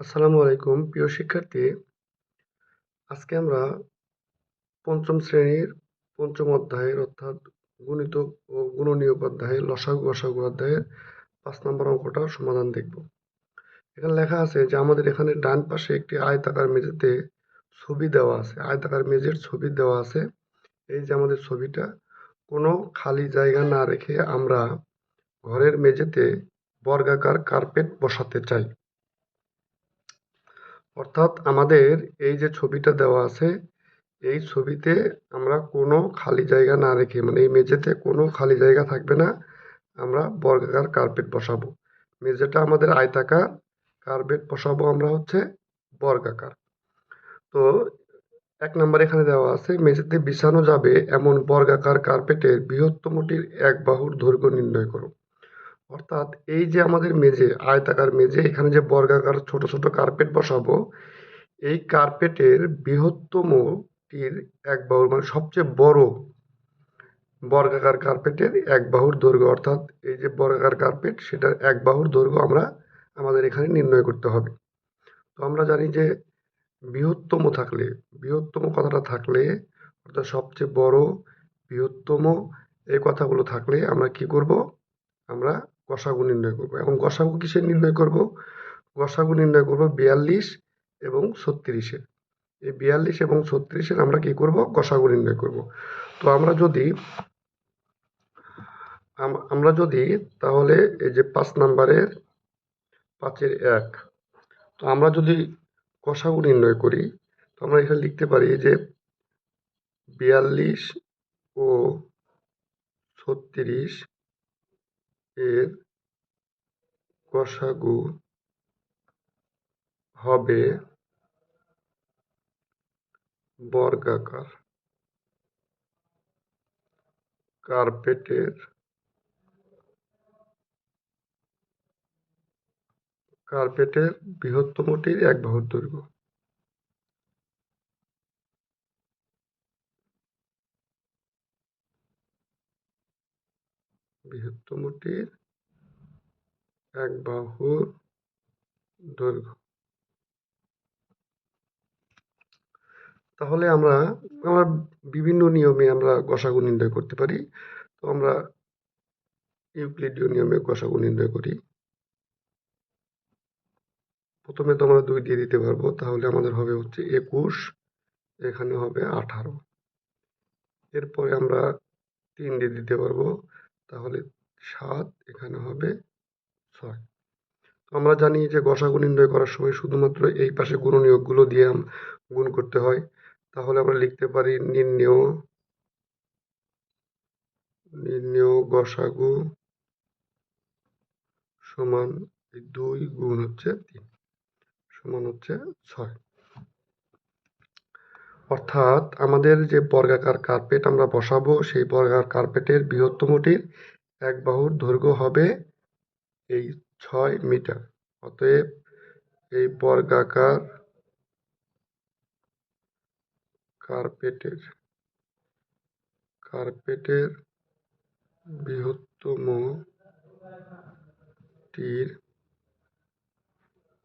আসসালামু আলাইকুম, প্রিয় শিক্ষার্থী। আজকে আমরা পঞ্চম শ্রেণির পঞ্চম অধ্যায়ের অর্থাৎ গণিত ও গুণনীয়ক অধ্যায়ের লসাগু গসাগু অধ্যায়ের পাঁচ নম্বর অঙ্কটার সমাধান দেখব। এখানে লেখা আছে যে, আমাদের এখানে ডান পাশে একটি আয়তাকার মেঝেতে ছবি দেওয়া আছে। আয়তাকার মেঝের ছবি দেওয়া আছে। এই যে আমাদের ছবিটা, কোনো খালি জায়গা না রেখে আমরা ঘরের মেঝেতে বর্গাকার কার্পেট বসাতে চাই। অর্থাৎ আমাদের এই যে ছবিটা দেওয়া আছে, এই ছবিতে আমরা কোনো খালি জায়গা না রেখে মানে এই মেঝেতে কোনো খালি জায়গা থাকবে না, আমরা বর্গাকার কার্পেট বসাবো। মেঝেটা আমাদের আয়তাকার কার্পেট বসাবো আমরা হচ্ছে বর্গাকার। তো এক নম্বর এখানে দেওয়া আছে, মেঝেতে বিছানো যাবে এমন বর্গাকার কার্পেটের বৃহত্তমটির এক বাহুর দৈর্ঘ্য নির্ণয় করো। অর্থাৎ এই যে আমাদের মেঝে, আয়তাকার মেঝে, এখানে যে বর্গাকার ছোট ছোট কার্পেট বসাবো, এই কার্পেটের বৃহত্তমটির এক বাহুর মানে সবচেয়ে বড় বর্গাকার কার্পেটের এক বাহুর দৈর্ঘ্য। অর্থাৎ এই যে বর্গাকার কার্পেট সেটার এক বাহুর দৈর্ঘ্য আমরা আমাদের এখানে নির্ণয় করতে হবে। তো আমরা জানি যে বৃহত্তম থাকলে, বৃহত্তম কথাটা থাকলে, অর্থাৎ সবচেয়ে বড় বৃহত্তম এই কথাগুলো থাকলে আমরা কি করব? আমরা গসাগু নির্ণয় করব। এবং গসাগু কিসের নির্ণয় করব? গসাগু নির্ণয় করব বিয়াল্লিশ এবং ছত্রিশের। এই বিয়াল্লিশ এবং ছত্রিশের আমরা কি করব? গসাগু নির্ণয় করব। তো আমরা যদি, আম- আমরা যদি তাহলে এই যে পাঁচ নাম্বারের পাঁচের এক, তো আমরা যদি গসাগু নির্ণয় করি, তো আমরা এখানে লিখতে পারি যে বিয়াল্লিশ ও ছত্রিশ এর গসাগু হবে বর্গাকার। কার্পেটের কার্পেটের বৃহত্তমটির এক বাহুর দৈর্ঘ্য। বৃহত্তমটির এক বাহুর দৈর্ঘ্য। তাহলে আমরা আমরা বিভিন্ন নিয়মে আমরা গসাগু নির্ণয় করতে পারি। তো আমরা ইউক্লিডীয় নিয়মে গসাগু নির্ণয় করি। প্রথমে তো আমরা দুই দিয়ে দিতে পারব, তাহলে আমাদের হবে হচ্ছে একুশ, এখানে হবে আঠারো। এরপরে আমরা তিন দিয়ে দিতে পারব। তাহলে সাত এখানে হবে ছয়। তো আমরা জানি যে গসাগু নির্ণয় করার সময় শুধুমাত্র এই পাশে গুণনীয়কগুলো দিয়ে গুণ করতে হয়। তাহলে আমরা লিখতে পারি নির্ণেয় নির্ণেয় গসাগু সমান দুই গুণ হচ্ছে তিন, সমান হচ্ছে ছয়। অর্থাৎ আমাদের যে বর্গাকার কার্পেট আমরা বসাবো, সেই বর্গাকার কার্পেটের বৃহত্তমটির এক বাহুর দৈর্ঘ্য হবে এই ছয় মিটার। অতএব এই বর্গাকার কার্পেটের কার্পেটের বৃহত্তম টির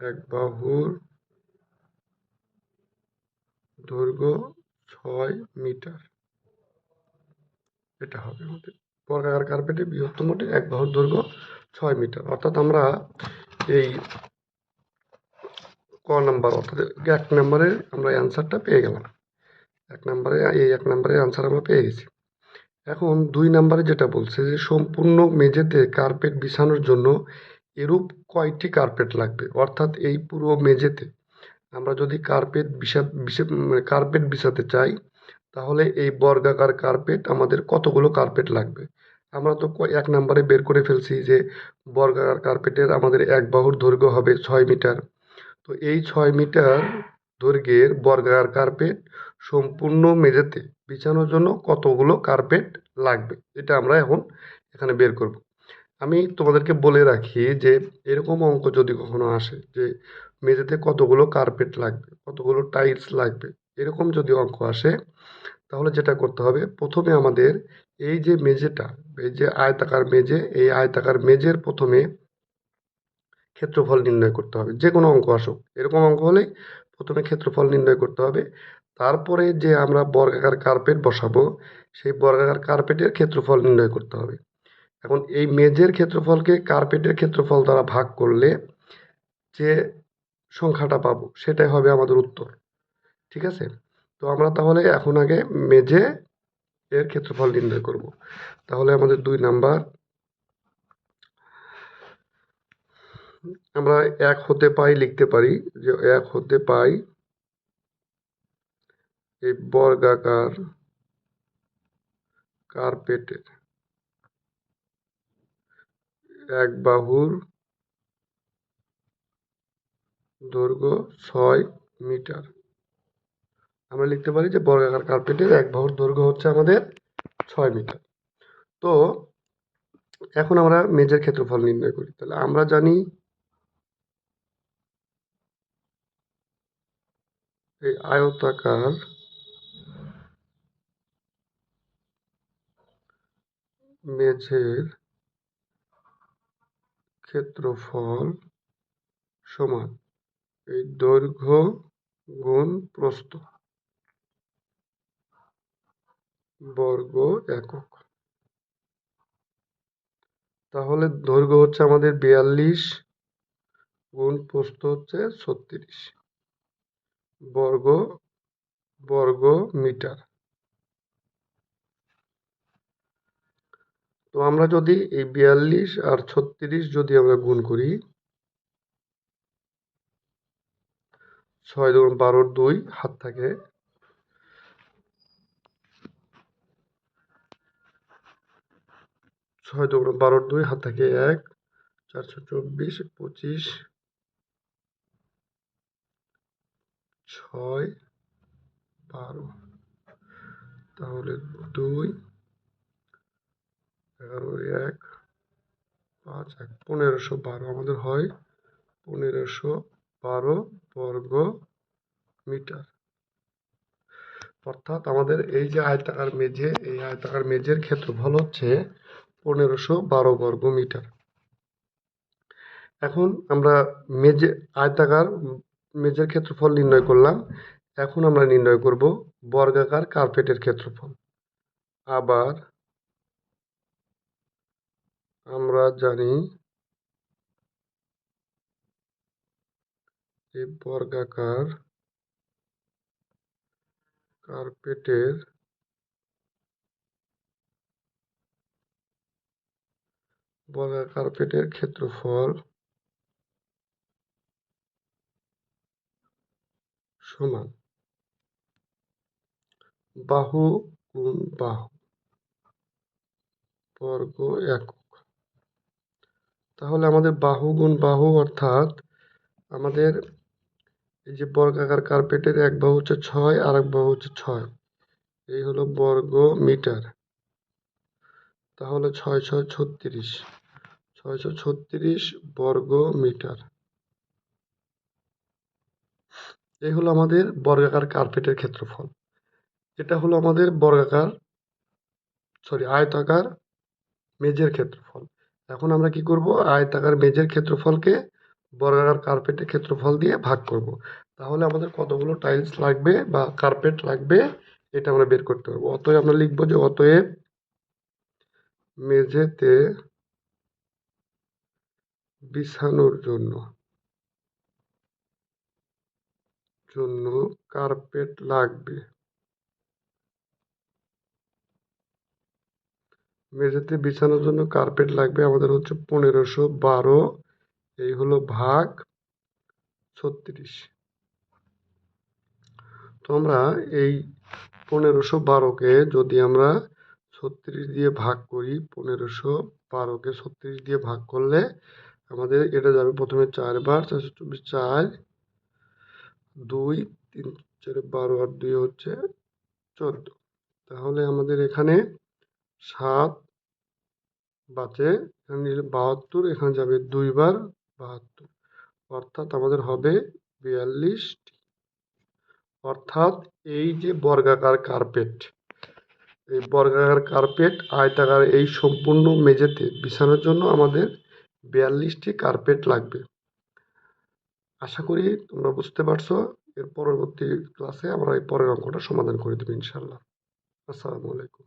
এক বাহুর দৈর্ঘ্য ছয় মিটার। এটা হবে আমাদের। বর্গাকার কার্পেটের বৃহত্তমটির এক বাহুর দৈর্ঘ্য ছয় মিটার। অর্থাৎ আমরা এই ক নাম্বার, অর্থাৎ এক নম্বরের আমরা অ্যান্সারটা পেয়ে গেলাম। এক নাম্বারে, এই এক নম্বরের অ্যান্সার আমরা পেয়ে গেছি। এখন দুই নাম্বারে যেটা বলছে যে সম্পূর্ণ মেঝেতে কার্পেট বিছানোর জন্য এরূপ কয়টি কার্পেট লাগবে? অর্থাৎ এই পুরো মেঝেতে আমরা যদি কার্পেট কার্পেট বিছাতে চাই, তাহলে এই বর্গাকার কার্পেট আমাদের কতগুলো কার্পেট লাগবে? আমরা তো এক নম্বরে বের করে ফেলছি যে বর্গাকার কার্পেটের আমাদের এক বাহুর দৈর্ঘ্য হবে ছয় মিটার। তো এই ছয় মিটার দৈর্ঘ্যের বর্গাকার কার্পেট সম্পূর্ণ মেঝেতে বিছানোর জন্য কতগুলো কার্পেট লাগবে? এটা আমরা এখন এখানে বের করব। আমি তোমাদেরকে বলে রাখি যে, এরকম অঙ্ক যদি কখনো আসে যে, মেঝেতে কতগুলো কার্পেট লাগবে, কতগুলো টাইলস লাগবে, এরকম যদি অঙ্ক আসে, তাহলে যেটা করতে হবে, প্রথমে আমাদের এই যে মেঝেটা, এই যে আয়তাকার মেঝে, এই আয়তাকার মেঝের প্রথমে ক্ষেত্রফল নির্ণয় করতে হবে যে কোনো অঙ্ক আসুক, এরকম অঙ্ক হলে প্রথমে ক্ষেত্রফল নির্ণয় করতে হবে, তারপরে যে আমরা বর্গাকার কার্পেট বসাবো, সেই বর্গাকার কার্পেটের ক্ষেত্রফল নির্ণয় করতে হবে এখন এই মেজের ক্ষেত্রফলকে কার্পেটের ক্ষেত্রফল দ্বারা ভাগ করলে যে সংখ্যাটা পাবো, সেটাই হবে আমাদের উত্তর। ঠিক আছে? তো আমরা তাহলে এখন আগে মেজে এর ক্ষেত্রফল নির্ণয় করব। তাহলে আমাদের দুই নাম্বার, আমরা এক হতে পাই লিখতে পারি যে এক হতে পাই এই বর্গাকার কার্পেটের এক বাহুর দৈর্ঘ্য ছয় মিটার। আমরা লিখতে পারি যে বর্গাকার কার্পেটের এক বাহুর দৈর্ঘ্য হচ্ছে আমাদের ছয় মিটার। তো এখন আমরা মেজের ক্ষেত্রফল নির্ণয় করি। তাহলে আমরা জানি এই আয়তাকার মেঝের ক্ষেত্রফল সমান। এই দৈর্ঘ্য গুণ প্রস্থ। বর্গ একক। তাহলে দৈর্ঘ্য হচ্ছে আমাদের বিয়াল্লিশ, গুণ প্রস্থ হচ্ছে ছত্রিশ। বর্গ বর্গ মিটার। তো আমরা যদি এই বিয়াল্লিশ আর ছত্রিশ যদি আমরা গুণ করি, ছয় দুগুণ বারোর দুই, হাত থাকে। ছয় দুগুণ বারোর দুই, হাত থাকে এক চারশো চব্বিশ, পঁচিশ, ছয়, বারো। তাহলে দুই এগারো, এক, পাঁচ, এক, পনেরোশো বারো আমাদের হয়। পনেরোশো বারো বর্গ মিটার। অর্থাৎ আমাদের এই যে আয়তাকার মেঝে, এই আয়তাকার মেঝের ক্ষেত্রফল হচ্ছে পনেরোশো বারো বর্গ মিটার। এখন আমরা মেঝে, আয়তাকার মেঝের ক্ষেত্রফল নির্ণয় করলাম। এখন আমরা নির্ণয় করব বর্গাকার কার্পেটের ক্ষেত্রফল। আবার আমরা জানি যে বর্গাকার কার্পেটের বর্গাকার কার্পেটের ক্ষেত্রফল সমান। বাহু গুণ বাহু বর্গ একক। তাহলে আমাদের বাহু গুণ বাহু অর্থাৎ আমাদের এই যে বর্গাকার কার্পেটের এক বাহু হচ্ছে ছয় আর এক বাহু হচ্ছে ছয়। এই হলো বর্গ মিটার তাহলে ছয় ছয় ছত্রিশ। ছয়শো ছত্রিশ বর্গ মিটার এই হলো আমাদের বর্গাকার কার্পেটের ক্ষেত্রফল। এটা হলো আমাদের বর্গাকার, সরি, আয়তাকার মেজের ক্ষেত্রফল। এখন আমরা কি করব? আয়তাকার মেজের ক্ষেত্রফলকে বর্গাকার কার্পেটের ক্ষেত্রফল দিয়ে ভাগ করব। তাহলে আমাদের কতগুলো টাইলস লাগবে বা কার্পেট লাগবে এটা আমরা বের করতে পারব। অতএব আমরা লিখব যে অতএব মেঝেতে বিছানোর জন্য জন্য কার্পেট লাগবে। মেঝেতে বিছানোর জন্য কার্পেট লাগবে। আমাদের হচ্ছে পনেরোশো বারো। এই হলো ভাগ ছত্রিশ। তো আমরা এই পনেরোশো বারোকে যদি আমরা ছত্রিশ দিয়ে ভাগ করি, পনেরোশো বারোকে ছত্রিশ দিয়ে ভাগ করলে আমাদের এটা যাবে প্রথমে চারবার চারশো চব্বিশ, চার, দুই, তিন, চার, বারো আর দুই হচ্ছে চোদ্দ। তাহলে আমাদের এখানে সাত বাঁচে বাহাত্তর, এখানে যাবে দুইবার বাহাত্তর। অর্থাৎ আমাদের হবে বিয়াল্লিশটি। অর্থাৎ এই যে বর্গাকার কার্পেট এই বর্গাকার কার্পেট আয়তাকার এই সম্পূর্ণ মেঝেতে বিছানোর জন্য আমাদের বিয়াল্লিশটি কার্পেট লাগবে। আশা করি তোমরা বুঝতে পারছ। এর পরবর্তী ক্লাসে আমরা এই পরের অঙ্কটা সমাধান করে দেবো ইনশাল্লাহ আসসালামু আলাইকুম।